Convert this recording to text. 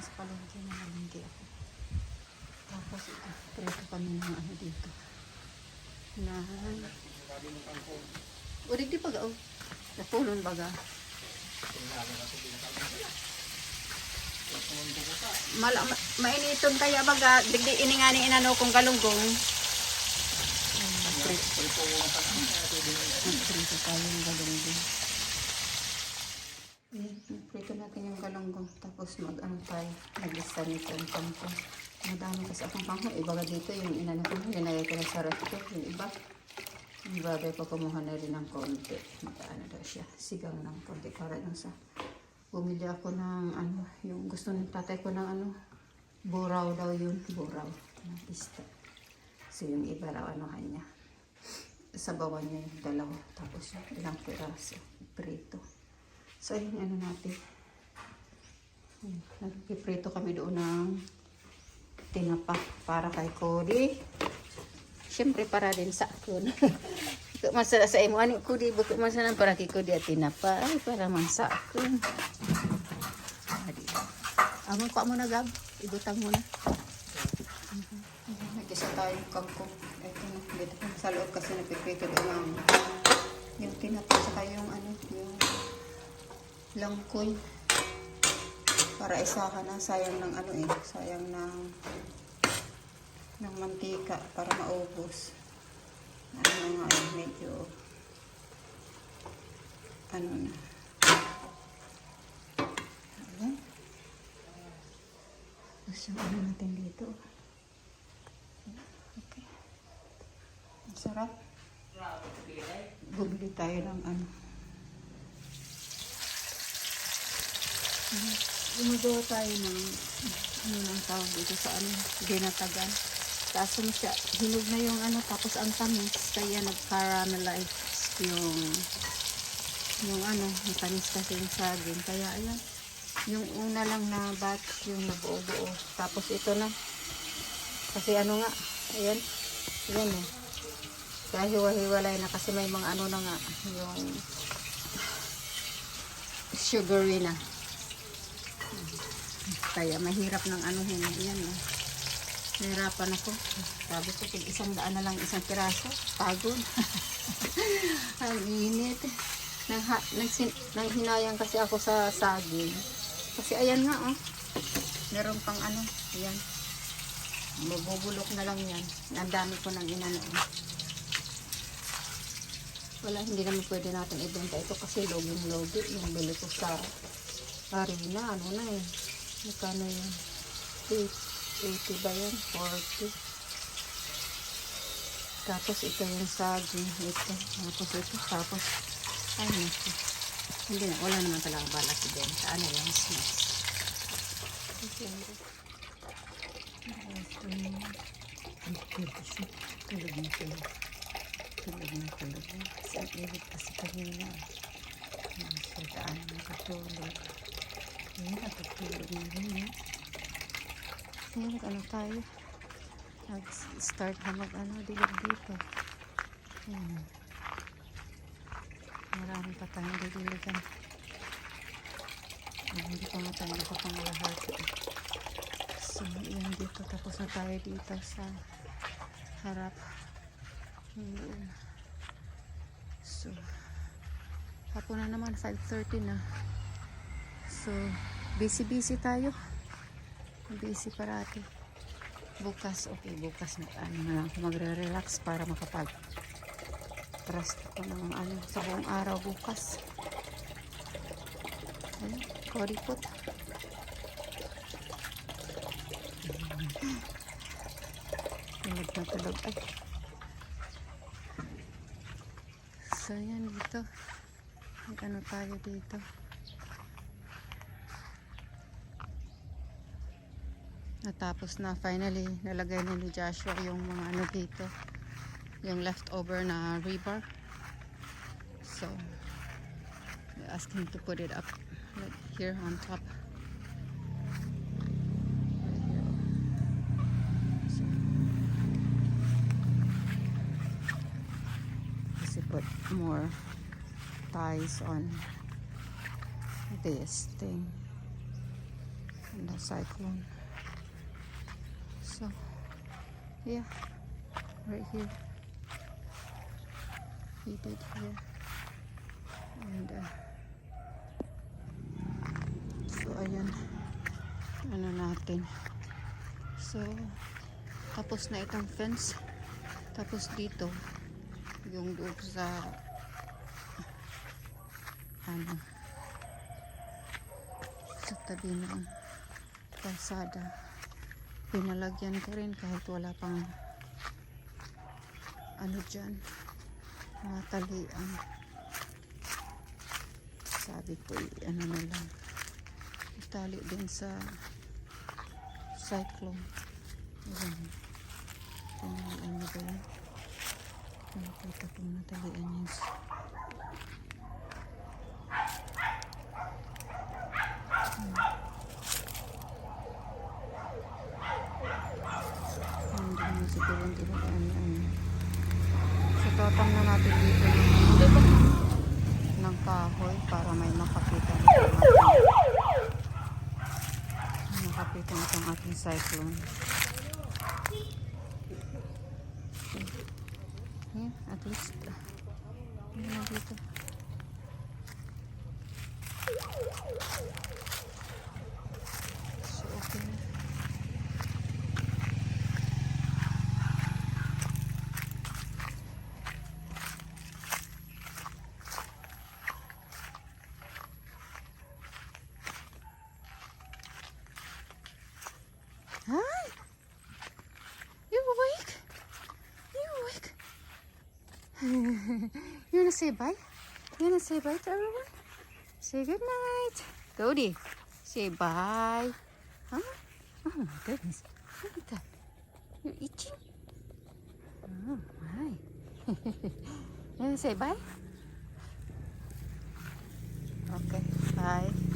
lang sa palengke na malingki ako. Tapos ito, preto kami ng ano dito. Na... O, di pa ga, oh. Napulon baga. Mala, ma, mainiton kaya baga, digdi iningani inano kong galunggong. Prito. Prito tayo ng galunggong. Ayan, prito natin yung galunggong. Tapos mag ano tayo, nag-isa nito yung kangkong. Madami kasi akong kangkong. Ibaga dito yung inano ko, linagay ko na sa ref ko. Yung iba, yung babay ko kumuha na rin ng konti. Magkaano daw siya, sigang ng konti para lang sa bumili ako ng ano, yung gusto ng tatay ko ng ano, buraw daw yun, buraw ng pista. So yung iba raw anuhan niya. Sabawan niya yung dalawa, tapos yung ilang piraso, prito. So ayun ano natin. Nagpiprito kami doon ng tinapa para kay Cody. Siyempre para din sa akin. Masala sa imo ani ko di bukod masala para kay Cody at tinapa ay para man sa akin. Amo ko mo na gab, ibutang mo na. Nag-isa tayo kangkong. Ito na, dito sa loob kasi napiprito doon ang yung tinapa saka yung ano, yung langkoy. Para isahan na, sayang ng ano eh, sayang ng ng mantika para maubos. Ano na nga eh, medyo ano na. Ayan. Tapos yung ano natin dito. Okay. Ang sarap. Bumili tayo ng ano. Gumagawa tayo ng ano nang tawag dito sa ano, ginatagan. Tapos ano siya, hinog na yung ano, tapos ang tamis, kaya nag-caramelize yung yung ano, yung tamis kasi yung saging. Kaya ayan, yung una lang na batch, yung nabuo-buo. Tapos ito na. Kasi ano nga, ayan, ayan eh. Kaya hiwa-hiwalay na kasi may mga ano na nga, yung sugary na. Kaya mahirap ng ano yun. Yan, no. Nahirapan ako. Sabi ko, kung isang daan na lang isang piraso, pagod. Ang init. Nang, ha, nagsin, nang hinayang kasi ako sa saging. Kasi ayan nga, oh. Meron pang ano, ayan. Mabubulok na lang yan. Ang dami ko nang inano. eh. Wala, hindi naman pwede natin ibenta ito kasi loging-logi. Yung bili ko sa harina, ano na eh. Magkano yun? 80 ba yun? 40. Tapos ito yung saging. Ito. Tapos ito. Tapos, ay naku. Hindi na. Wala naman talaga balak. Ano yan? Snacks. Ito yung siya. Tulog na tulog. Tulog na tulog. Ang init kasi kanina. So, daan nakatulog. Ayan, nakatulog na rin. Eh. Ayan, ano tayo? Nag-start na mag ano, dilig dito. Ayan. Marami pa tayong didiligan. Ayan, hindi pa nga tayo nakapangalahati. So, yan dito. Tapos na tayo dito sa harap. Yun. So, hapon na naman, 5.30 na. So, busy-busy tayo. Busy parati. Bukas, okay, bukas na ano na lang magre-relax para makapag trust ako ng ano, sa buong araw bukas. Ayun, koripot. Tulog na tulog. Ay. So, yan dito. Mag ano tayo dito. Natapos na finally. Nalagay na ni Joshua yung mga ano dito. Yung leftover na rebar. So, I asked him to put it up like here on top. So, kasi put more ties on this thing. the cyclone. So, yeah, right here. He did here. And, uh, so, ayan. Ano natin. So, tapos na itong fence. Tapos dito, yung doon sa, ano, sa tabi ng kalsada. Pinalagyan ko rin kahit wala pang ano dyan, mga. Sabi ko, ano na lang, itali din sa cyclone. Ayan. Tinalian na ba yun? Nakita kong natalian yun. Hindi naman siguro hindi na ano ano. So tatang na natin dito ng, ng kahoy para may makapita nito ang ating may makapita nito ang ating cyclone. Yan, at least ano na dito. gonna say bye? You gonna say bye to everyone? Say good night. Cody. say bye. Huh? Oh my goodness. Look at that. You're itching? Oh my. you gonna say bye? Okay, bye.